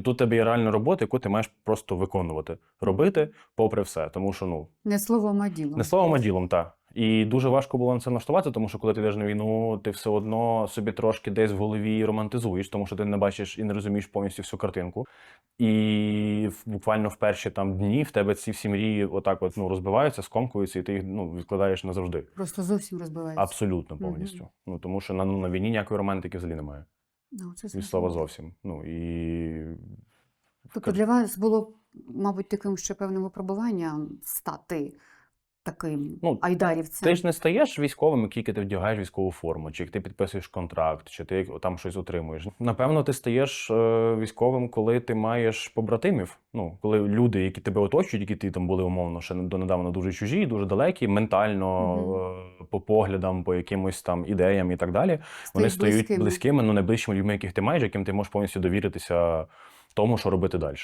І тут тебе є реальна робота, яку ти маєш просто виконувати, робити попри все. Тому що ну Не словом, а ділом. не словом, а ділом, так. І дуже важко було на це налаштуватися, тому що коли ти йдеш на війну, ти все одно собі трошки десь в голові романтизуєш, тому що ти не бачиш і не розумієш повністю всю картинку. І буквально в перші там дні в тебе ці всі мрії отак от ну, розбиваються, скомкуються, і ти їх ну, відкладаєш назавжди. Просто зовсім розбивається. Абсолютно повністю. Ну тому що на, ну, на війні ніякої романтики взагалі немає. Ну, це Від слова зовсім. Ну і Тобто для вас було, мабуть, таким ще певним випробуванням стати таким Ну, айдарівцем. Ти ж не стаєш військовим, як тільки ти вдягаєш військову форму, чи як ти підписуєш контракт, чи ти там щось отримуєш. Напевно, ти стаєш е, військовим, коли ти маєш побратимів. Ну, коли люди, які тебе оточують, які ти там були умовно ще донедавна дуже чужі, дуже далекі, ментально, е, по поглядам, по якимось там ідеям і так далі. Вони стають близькими. ну найближчими людьми, яких ти маєш, яким ти можеш повністю довіритися тому, що робити далі.